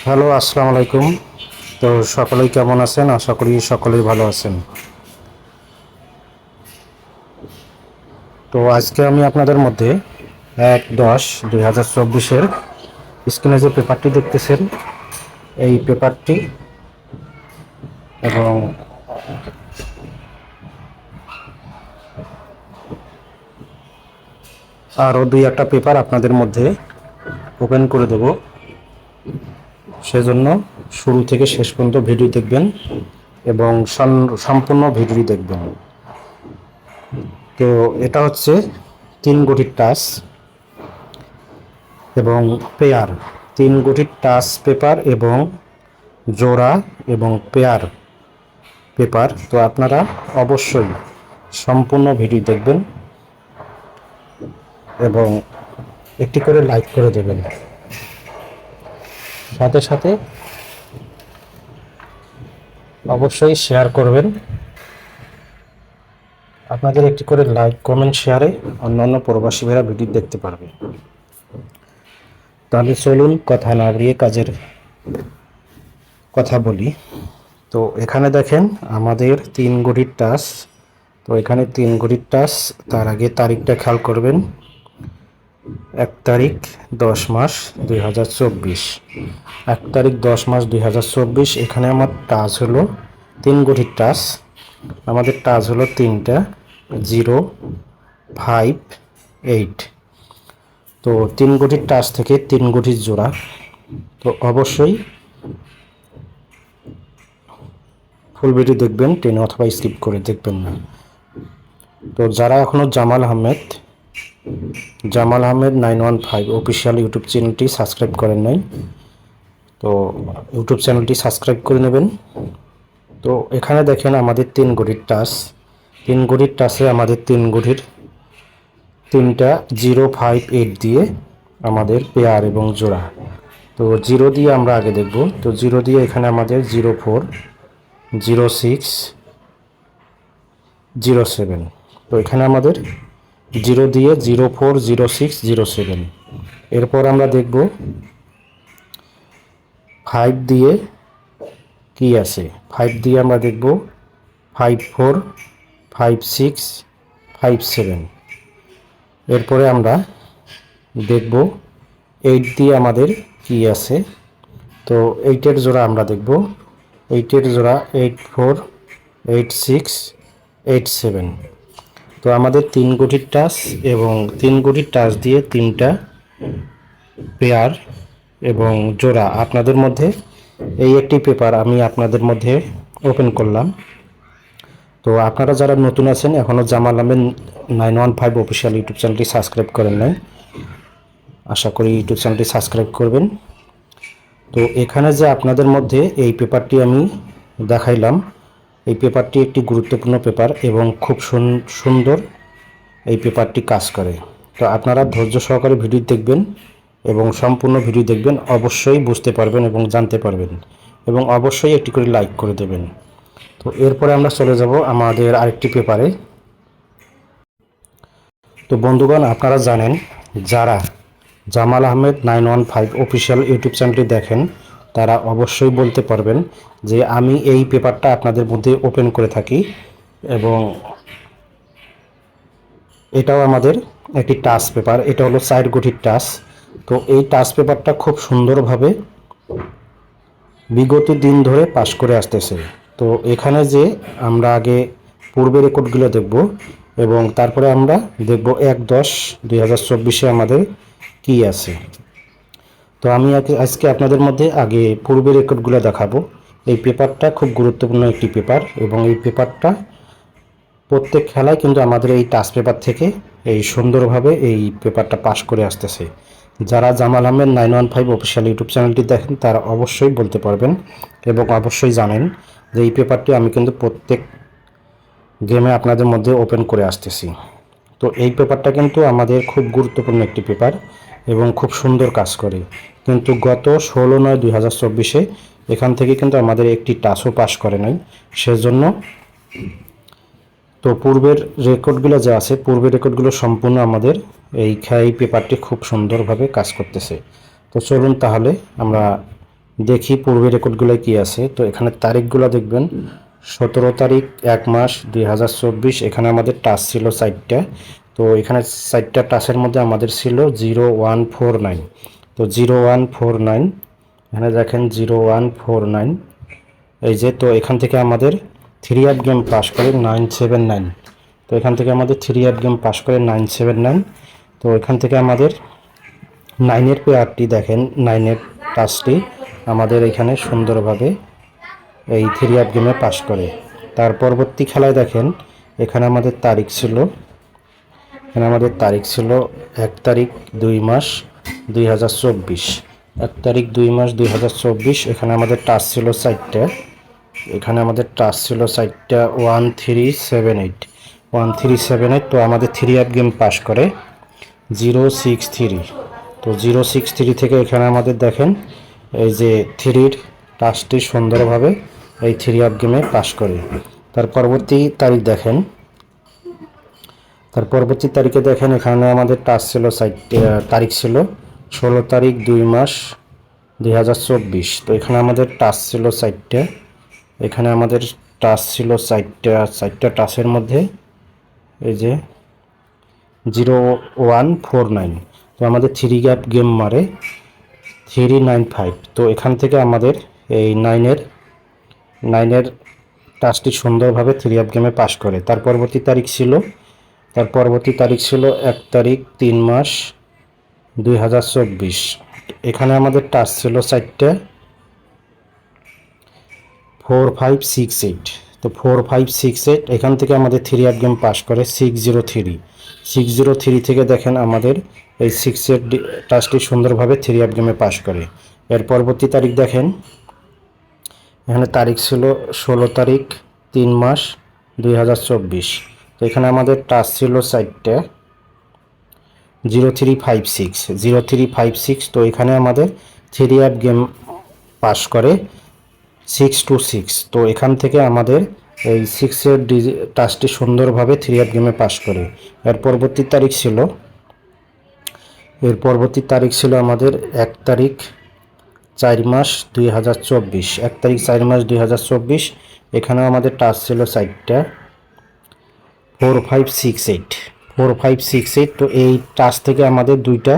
Hello, আসসালামু আলাইকুম। তো সকলেই কেমন আছেন? আশা করি সকলেই ভালো আছেন। তো আজকে আমি আপনাদের মধ্যে এক দশ দুই হাজার চব্বিশের স্ক্রিনে যে পেপারটি দেখতেছেন, এই পেপারটি এবং আরও দুই একটা পেপার আপনাদের মধ্যে ওপেন করে দেবো। সেজন্য শুরু থেকে শেষ পর্যন্ত ভিডিও দেখবেন এবং সম্পূর্ণ ভিডিও দেখবেন। তো এটা হচ্ছে তিন গুটির টাচ এবং পেয়ার। তিন গুটির টাচ পেপার এবং জোড়া এবং পেয়ার পেপার। তো আপনারা অবশ্যই সম্পূর্ণ ভিডিও দেখবেন এবং একটি করে লাইক করে দেবেন। সাথে সাথে অবশ্যই শেয়ার করবেন। আপনাদের একটি করে লাইক কমেন্ট শেয়ারে অন্যান্য প্রবাসী ভাইরা ভিডিও দেখতে পারবে। তাহলে চলুন কথা না বাড়িয়ে কাজের কথা বলি। তো এখানে দেখেন আমাদের তিন গড়ির টাস তো এখানে তিন গড়ির টাস তার আগে তারিখটা খেয়াল করবেন। এক তারিখ দশ মাস দুই হাজার চব্বিশ। এক তারিখ দশ মাস দুই হাজার চব্বিশ, এখানে আমার টাচ হলো তিন গুটির টাচ। আমাদের টাচ হলো তিনটা, জিরো, ফাইভ, এইট। তো তিন গুটির টাচ থেকে তিন গুটির জোড়া। তো অবশ্যই ফুল ভিডিও দেখবেন, টেনে অথবা স্কিপ করে দেখবেন না। তো যারা এখনও Jamal Ahmed Jamal Ahmed nine one five official YouTube চ্যানেলটি সাবস্ক্রাইব করেন নাই। তো ইউটিউব চ্যানেলটি সাবস্ক্রাইব করে নেবেন। তো এখানে দেখেন আমাদের তিন গুড়ির টাচ তিন গুড়ির টাচে আমাদের তিন গুড়ির তিনটা জিরো ফাইভ এইট দিয়ে আমাদের পেয়ার এবং জোড়া। তো জিরো দিয়ে আমরা আগে দেখব। তো জিরো দিয়ে এখানে আমাদের zero four, zero six, zero seven. তো এখানে আমাদের জিরো দিয়ে zero four zero six zero seven. এরপর আমরা দেখব ফাইভ দিয়ে কি আছে। ফাইভ দিয়ে আমরা দেখব five four, five six, five seven. এরপরে আমরা দেখব এইট দিয়ে আমাদের কি আছে। তো এইটের জোড়া আমরা দেখব। এইটের জোড়া eight four, eight six, eight seven. তো আমাদের তিন গুটির টাচ এবং তিন গুটির টাচ দিয়ে তিনটা পেয়ার এবং জোড়া আপনাদের মধ্যে, এই একটি পেপার আমি আপনাদের মধ্যে ওপেন করলাম। তো আপনারা যারা নতুন আছেন এখনও Jamal Ahmed nine one five official YouTube চ্যানেলটি সাবস্ক্রাইব করেন নাই। আশা করি ইউটিউব চ্যানেলটি সাবস্ক্রাইব করবেন। তো এখানে যে আপনাদের মধ্যে এই পেপারটি আমি দেখাইলাম এই পেপারটি একটি গুরুত্বপূর্ণ পেপার এবং খুব সুন- সুন্দর এই পেপারটি কাজ করে। তো আপনারা ধৈর্য সহকারে ভিডিও দেখবেন এবং সম্পূর্ণ ভিডিও দেখবেন, অবশ্যই বুঝতে পারবেন এবং জানতে পারবেন এবং অবশ্যই একটি করে লাইক করে দেবেন। তো এরপরে আমরা চলে যাব আমাদের আরেকটি পেপারে। তো বন্ধুগণ, আপনারা জানেন, যারা Jamal Ahmed nine one five official YouTube চ্যানেলটি দেখেন তারা অবশ্যই বলতে পারবেন যে আমি এই পেপারটা আপনাদের মধ্যে ওপেন করে থাকি এবং এটাও আমাদের একটি টাচ পেপার এটা হলো সাইড গুটির টাচ তো এই টাচ পেপারটা খুব সুন্দরভাবে বিগত দিন ধরে পাশ করে আসতেছে। তো এখানে যে আমরা আগে পূর্বের রেকর্ডগুলো দেখব এবং তারপরে আমরা দেখব এক দশ দুই আমাদের কী আছে। তো আমি আজকে আপনাদের মধ্যে আগে পূর্বের রেকর্ডগুলো দেখাবো। এই পেপারটা খুব গুরুত্বপূর্ণ একটি পেপার এবং এই পেপারটা প্রত্যেক খেলায় কিন্তু আমাদের এই টাচ পেপার থেকে এই সুন্দরভাবে এই পেপারটা পাশ করে আসতেছে। যারা Jamal Ahmed nine one five official YouTube চ্যানেলটি দেখেন, তারা অবশ্যই বলতে পারবেন এবং অবশ্যই জানেন যে এই পেপারটি আমি কিন্তু প্রত্যেক গেমে আপনাদের মধ্যে ওপেন করে আসতেছি। তো এই পেপারটা কিন্তু আমাদের খুব গুরুত্বপূর্ণ একটি পেপার। এবং খুব সুন্দর কাজ করে। কিন্তু গত ষোলো নয় দুই হাজার চব্বিশে এখান থেকে কিন্তু আমাদের একটি টাচও পাস করে নাই। সেজন্য তো পূর্বের রেকর্ডগুলো যা আছে, পূর্বের রেকর্ডগুলো সম্পূর্ণ আমাদের এই খাই পেপারটি খুব সুন্দরভাবে কাজ করতেছে। তো চলুন তাহলে আমরা দেখি পূর্বের রেকর্ডগুলো কি আছে। তো এখানে তারিখগুলো দেখবেন, সতেরো তারিখ এক মাস দুই হাজার চব্বিশ, এখানে আমাদের টাচ ছিল সাইটটা তো এখানে সাইটটা টাচের মধ্যে আমাদের ছিল জিরো ওয়ান ফোর নাইন তো জিরো ওয়ান ফোর নাইন এখানে দেখেন জিরো ওয়ান ফোর নাইন এই যে, তো এখান থেকে আমাদের থ্রি অ্যাপ গেম পাস করে নাইন সেভেন নাইন তো এখান থেকে আমাদের থ্রি অ্যাপ গেম পাস করে নাইন সেভেন নাইন তো এখান থেকে আমাদের নাইনের পেয়ারটি দেখেন নাইনের টাচটি আমাদের এখানে সুন্দরভাবে এই থ্রি অ্যাপ গেমে পাস করে। তার পরবর্তী খেলায় দেখেন, এখানে আমাদের তারিখ ছিল এখানে আমাদের তারিখ ছিল এক তারিখ দুই মাস দুই হাজার চব্বিশ। এক তারিখ দুই মাস দুই হাজার চব্বিশ, এখানে আমাদের টাচ ছিল চারটা। এখানে আমাদের টাচ ছিল চারটা one three seven eight one three seven eight তো আমাদের থ্রি অ্যাপ গেম পাস করে জিরো সিক্স থ্রি তো জিরো সিক্স থ্রি থেকে এখানে আমাদের দেখেন এই যে থ্রির টাচটি সুন্দরভাবে এই থ্রি অ্যাপ গেমে পাস করে। তার পরবর্তী তারিখ দেখেন তার পরবর্তী তারিখে দেখেন এখানে আমাদের টাচ ছিল সাইট তারিখ ছিল ষোলো তারিখ দুই মাস দুই হাজার চব্বিশ। তো এখানে আমাদের টাচ ছিল সাইটটা। এখানে আমাদের টাচ ছিল সাইটটা সাইটটা টাচের মধ্যে এই যে জিরো ওয়ান ফোর নাইন। তো আমাদের থ্রি গ্যাপ গেম মারে, থ্রি নাইন ফাইভ। তো এখান থেকে আমাদের এই নাইনের নাইনের টাচটি সুন্দরভাবে থ্রি অ্যাপ গেমে পাস করে। তার পরবর্তী তারিখ ছিল তার পরবর্তী তারিখ ছিল এক তারিখ তিন মাস দুই হাজার চব্বিশ। এখানে আমাদের টাচ ছিল চারটে। ফোর ফাইভ সিক্স এইট তো ফোর ফাইভ সিক্স এইট এখান থেকে আমাদের থ্রি অ্যাপ গেম পাস করে six zero three six zero three থেকে দেখেন আমাদের এই সিক্স এইট টাচটি সুন্দরভাবে থ্রি অ্যাপ গেমে পাস করে। এর পরবর্তী তারিখ দেখেন। এখানে তারিখ ছিল ষোলো তারিখ, তিন মাস দুই হাজার চব্বিশ। এখানে আমাদের টাচ ছিল চারটে। Zero three five six, zero three five six, তো এখানে আমাদের থ্রি অ্যাপ গেম পাস করে সিক্স টু সিক্স। তো এখান থেকে আমাদের এই সিক্সের ডিজি টাচটি সুন্দরভাবে থ্রি অ্যাপ গেমে পাস করে। এর পরবর্তী তারিখ ছিল, এর পরবর্তী তারিখ ছিল আমাদের এক তারিখ চার মাস দুই হাজার চব্বিশ। এক তারিখ চার মাস দুই হাজার চব্বিশ, এখানেও আমাদের টাচ ছিল চারটা। Four five six eight four five six eight তো এই টাচ থেকে আমাদের দুইটা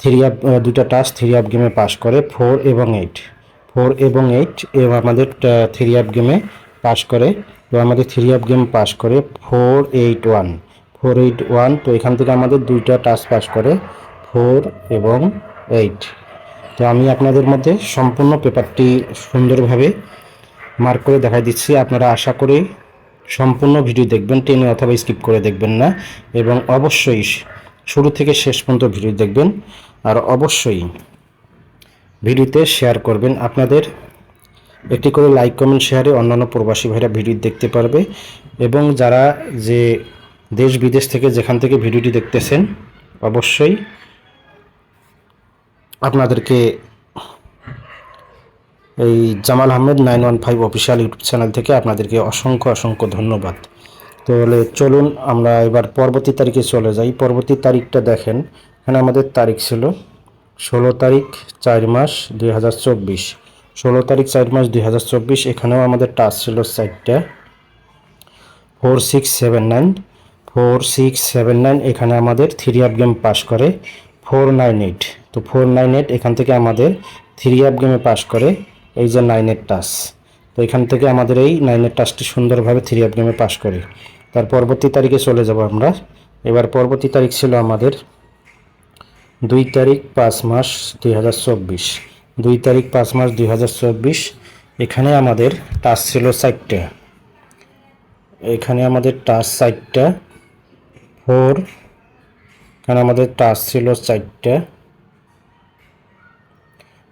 থ্রি আপ দুইটা টাচ থ্রি আপ গেমে পাস করে ফোর এবং এইট ফোর এবং এইট এবং আমাদের থ্রি আপ গেমে পাস করে। তো আমাদের থ্রি আপ গেম পাস করে four eight one four eight one তো এখান থেকে আমাদের দুইটা টাচ পাস করে ফোর এবং এইট তো আমি আপনাদের মধ্যে সম্পূর্ণ পেপারটি সুন্দরভাবে মার্ক করে দেখাই দিচ্ছি। আপনারা আশা করি সম্পূর্ণ ভিডিও দেখবেন, টেনে অথবা স্কিপ করে দেখবেন না। এবং অবশ্যই শুরু থেকে শেষ পর্যন্ত ভিডিও দেখবেন। আর অবশ্যই ভিডিওতে শেয়ার করবেন আপনাদের। একটি করে লাইক কমেন্ট শেয়ারে অন্যান্য প্রবাসী ভাইরা ভিডিও দেখতে পারবে। এবং যারা যে দেশ বিদেশ থেকে যেখান থেকে ভিডিওটি দেখতেছেন, অবশ্যই আপনাদেরকে এই Jamal Ahmed nine one five official YouTube channel থেকে আপনাদেরকে অসংখ্য অসংখ্য ধন্যবাদ। তাহলে চলুন আমরা এবার পরবর্তী তারিখে চলে যাই। পরবর্তী তারিখটা দেখেন, এখানে আমাদের তারিখ ছিল ষোলো তারিখ চার মাস দুই হাজার চব্বিশ। ষোলো তারিখ চার মাস দুই হাজার চব্বিশ, এখানেও আমাদের টাচ ছিল চারটা। Four six seven nine, four six seven nine, এখানে আমাদের থ্রি আপ গেম পাস করে ফোর নাইন এইট। তো ফোর নাইন এইট, এখান থেকে আমাদের থ্রি আপ গেমে পাস করে এই যে নাইনের টাচ তো এখান থেকে আমাদের এই নাইনের টাচটি সুন্দরভাবে থ্রি আপ গেমে পাস করে। তার পরবর্তী তারিখে চলে যাব আমরা। এবার পরবর্তী তারিখ ছিল আমাদের দুই তারিখ পাঁচ মাস দুই হাজার চব্বিশ। দুই তারিখ পাঁচ মাস দুই হাজার চব্বিশ। এখানে আমাদের টাচ ছিল চারটা। এখানে আমাদের টাচ চারটা ফোর এখানে আমাদের টাচ ছিল চারটা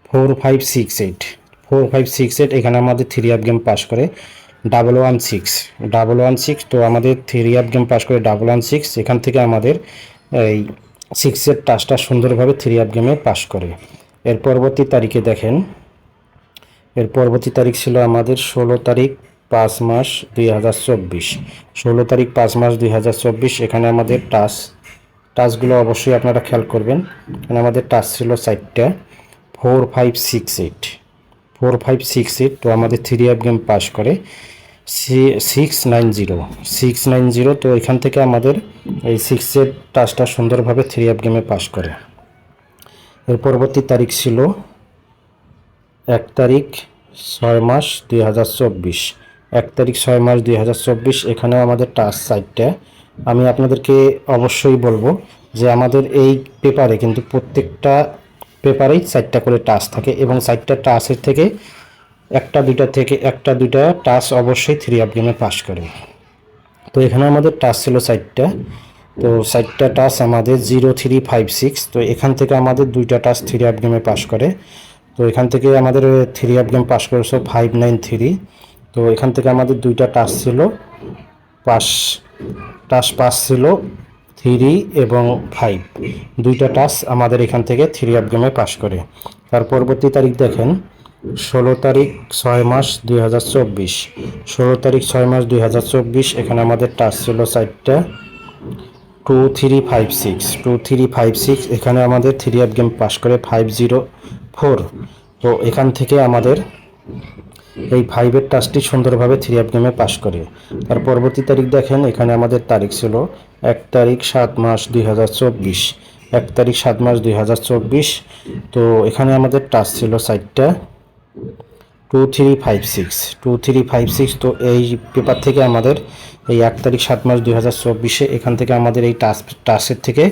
four five six eight four five six eight এখানে আমাদের থ্রি আপ গেম পাস করে double one six double one six তো আমাদের থ্রি আপ গেম পাস করে ডাবল ওয়ান সিক্স এখান থেকে আমাদের এই সিক্সের টাচটা সুন্দরভাবে থ্রি আপ গেমে পাস করে। এর পরবর্তী তারিখে দেখেন। এর পরবর্তী তারিখ ছিল আমাদের ষোলো তারিখ পাঁচ মাস দুই হাজার চব্বিশ। ষোলো তারিখ পাঁচ মাস দুই হাজার চব্বিশ, এখানে আমাদের টাচ টাচগুলো অবশ্যই আপনারা খেয়াল করবেন। এখানে আমাদের টাচ ছিল চারটা four five six eight four five six eight তো আমাদের থ্রি অ্যাপ গেম পাস করে। Six nine zero six nine zero তো এখান থেকে আমাদের এই সিক্সের টাচটা সুন্দরভাবে থ্রি অ্যাপ গেমে পাস করে। এর পরবর্তী তারিখ ছিল এক তারিখ ছয় মাস দুই হাজার চব্বিশ। এক তারিখ ছয় মাস দুই হাজার চব্বিশ এখানে আমাদের টাচ সাইটটা। আমি আপনাদেরকে অবশ্যই বলব যে আমাদের এই পেপারে কিন্তু প্রত্যেকটা পেপারেই চারটা করে টাচ থাকে এবং চারটা টাচের থেকে একটা, দুইটা থেকে একটা, দুইটা টাচ অবশ্যই থ্রি আপ গেমে পাস করে। তো এখানে আমাদের টাচ ছিল চারটা। তো চারটা টাচ আমাদের জিরো থ্রি ফাইভ সিক্স তো এখান থেকে আমাদের দুইটা টাচ থ্রি আপ গেমে পাস করে। তো এখান থেকে আমাদের থ্রি আপ গেম পাস করেছে ফাইভ নাইন থ্রি তো এখান থেকে আমাদের দুইটা টাচ ছিল পাস টাচ পাস ছিল থ্রি এবং ফাইভ। দুইটা টাচ আমাদের এখান থেকে থ্রি আপ গেমে পাস করে। তার পরবর্তী তারিখ দেখেন, ষোলো তারিখ ছয় মাস দুই হাজার চব্বিশ। ষোলো তারিখ ছয় মাস দুই হাজার চব্বিশ, এখানে আমাদের টাচ ছিল চারটা। Two three five six two three five six এখানে আমাদের থ্রি অ্যাপ গেম পাস করে ফাইভ জিরো ফোর তো এখান থেকে আমাদের এই ফাইভের টাচটি সুন্দরভাবে থ্রি অ্যাপ গেমে পাস করে। তার পরবর্তী তারিখ দেখেন, এখানে আমাদের তারিখ ছিল এক তারিখ সাত মাস দুই হাজার চব্বিশ। এক তারিখ সাত মাস দুই হাজার চব্বিশ, তো এখানে আমাদের টাচ ছিল সাইটটা two three five six two three five six তো এই পেপার থেকে আমাদের এই এক তারিখ সাত মাস দুই হাজার চব্বিশে এখান থেকে আমাদের এই টাচ টাচের থেকে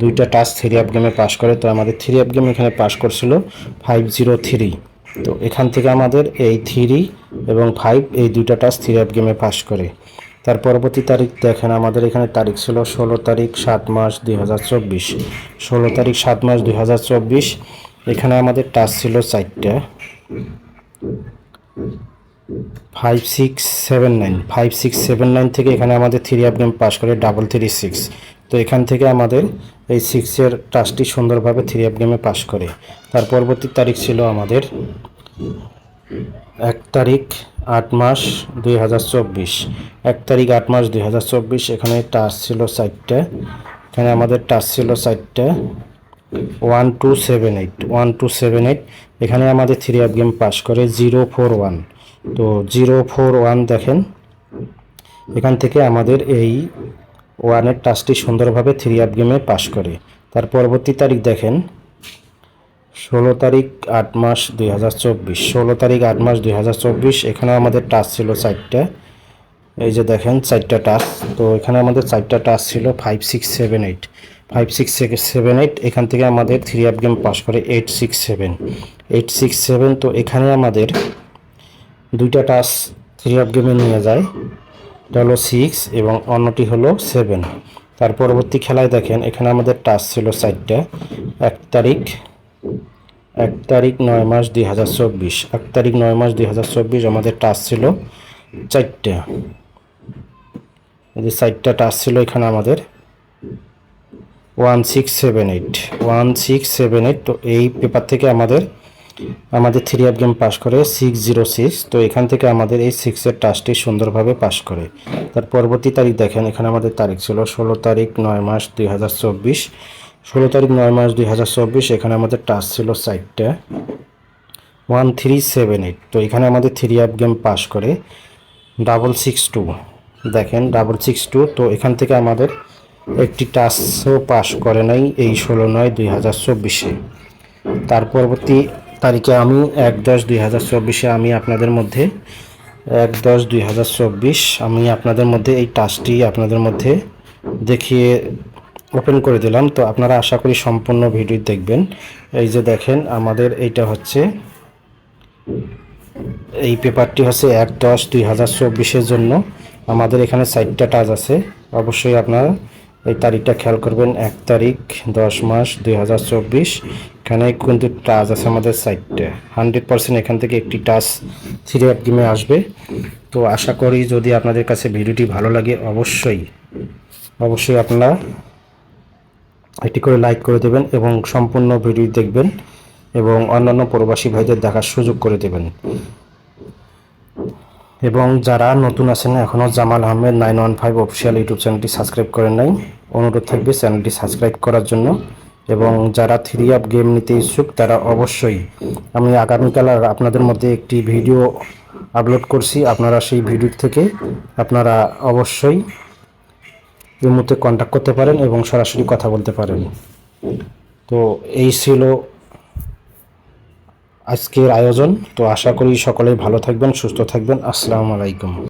দুইটা টাচ থ্রি অ্যাপ গেমে পাস করে। তো আমাদের থ্রি অ্যাপ গেম এখানে পাস করছিল ফাইভ জিরো থ্রি তো এখান থেকে আমাদের এই থ্রি এবং ফাইভ, এই দুইটা টাচ থ্রি অ্যাপ গেমে পাস করে। তার পরবর্তী তারিখ দেখেন, আমাদের এখানে তারিখ ছিল ষোলো তারিখ সাত মাস দুই হাজার চব্বিশ। ষোলো তারিখ সাত মাস দুই হাজার চব্বিশ, এখানে আমাদের টাচ ছিল চারটা। Five, six, seven, nine. Five, six, seven, nine থেকে এখানে আমাদের থ্রি অ্যাপ গেম পাস করে, ডাবল থ্রি, সিক্স। তো এখান থেকে আমাদের এই সিক্সের টাচটি সুন্দরভাবে থ্রি অ্যাপ গেমে পাশ করে। তার পরবর্তী তারিখ ছিল আমাদের এক তারিখ আট মাস দুই হাজার চব্বিশ। এক তারিখ আট মাস দুই হাজার চব্বিশ, এখানে টাচ ছিল চারটে। এখানে আমাদের টাচ ছিল চারটে। One two seven eight one two seven eight এখানে আমাদের থ্রি অ্যাপ গেম পাস করে জিরো ফোর ওয়ান তো জিরো ফোর ওয়ান দেখেন, এখান থেকে আমাদের এই ওয়ানের টাচটি সুন্দরভাবে থ্রি অ্যাপ গেমে পাস করে। তার পরবর্তী তারিখ দেখেন, ষোলো তারিখ আট মাস দুই হাজার চব্বিশ। ষোলো তারিখ আট মাস দুই হাজার চব্বিশ এখানে আমাদের টাচ ছিল চারটা। এই যে দেখেন, চারটা টাচ। তো এখানে আমাদের চারটা টাচ ছিল five six seven eight five six seven eight এখান থেকে আমাদের থ্রি অ্যাপ গেম পাস করে eight six seven eight six seven তো এখানে আমাদের দুইটা টাচ থ্রি অ্যাপ গেমে নিয়ে যায়। এটা হলো সিক্স এবং অন্যটি হলো সেভেন তার পরবর্তী খেলায় দেখেন, এখানে আমাদের টাচ ছিল চারটা। এক তারিখ এক তারিখ নয় মাস দুই হাজার চব্বিশ। এক তারিখ নয় মাস দুই হাজার চব্বিশ আমাদের টাচ ছিল চারটা। এই যে চারটা টাচ ছিল এখানে আমাদের। One six seven eight one six seven eight তো এই পেপার থেকে আমাদের আমাদের থ্রি অ্যাপ গেম পাস করে সিক্স জিরো সিক্স তো এখান থেকে আমাদের এই সিক্সের টাচটি সুন্দরভাবে পাস করে। তার পরবর্তী তারিখ দেখেন, এখানে আমাদের তারিখ ছিল ষোলো তারিখ নয় মাস দুই হাজার চব্বিশ। ষোলো তারিখ নয় মাস দুই হাজার চব্বিশ, এখানে আমাদের টাচ ছিল সাইটটা ওয়ান থ্রি সেভেন এইট তো এখানে আমাদের থ্রি অ্যাপ গেম পাস করে ডাবল সিক্স টু দেখেন ডাবল সিক্স টু তো এখান থেকে আমাদের একটি টাচও পাস করে নাই এই ষোলো নয় দুই হাজার চব্বিশে। তার পরবর্তী তারিখে আমি এক দশ দুই হাজার চব্বিশে আমি আপনাদের মধ্যে, এক দশ দুই হাজার চব্বিশ আমি আপনাদের মধ্যে এই টাচটি আপনাদের মধ্যে দেখিয়ে ওপেন করে দিলাম। তো আপনারা আশা করি সম্পূর্ণ ভিডিও দেখবেন। এই যে দেখেন, আমাদের এইটা হচ্ছে, এই পেপারটি হচ্ছে এক দশ দুই হাজার চব্বিশের জন্য। আমাদের এখানে সাইটটা টাচ আছে। অবশ্যই আপনারা এই তারিখটা খেয়াল করবেন, এক তারিখ, দশ মাস, দুই হাজার চব্বিশ। এখানে কিন্তু টাচ আছে আমাদের সাইটটা হান্ড্রেড পার্সেন্ট এখান থেকে একটি টাচ থ্রি অ্যাপ গেমে আসবে। তো আশা করি যদি আপনাদের কাছে ভিডিওটি ভালো লাগে, অবশ্যই অবশ্যই আপনারা একটি করে লাইক করে দেবেন এবং সম্পূর্ণ ভিডিও দেখবেন এবং অন্যান্য প্রবাসী ভাইদের দেখার সুযোগ করে দেবেন। এবং যারা নতুন আছেন এখনও Jamal Ahmed nine one five official YouTube চ্যানেলটি সাবস্ক্রাইব করেন নাই, অনুরোধ থাকবে চ্যানেলটি সাবস্ক্রাইব করার জন্য। এবং যারা থ্রি আপ গেম নিতে ইচ্ছুক, তারা অবশ্যই আমি আগামীকাল আর আপনাদের মধ্যে একটি ভিডিও আপলোড করছি। আপনারা সেই ভিডিও থেকে আপনারা অবশ্যই এই মুহূর্তে কন্ট্যাক্ট করতে পারেন এবং সরাসরি কথা বলতে পারেন। তো এই ছিল আজকের আয়োজন। তো আশা করি সকলেই ভালো থাকবেন সুস্থ থাকবেন। আসসালামু আলাইকুম।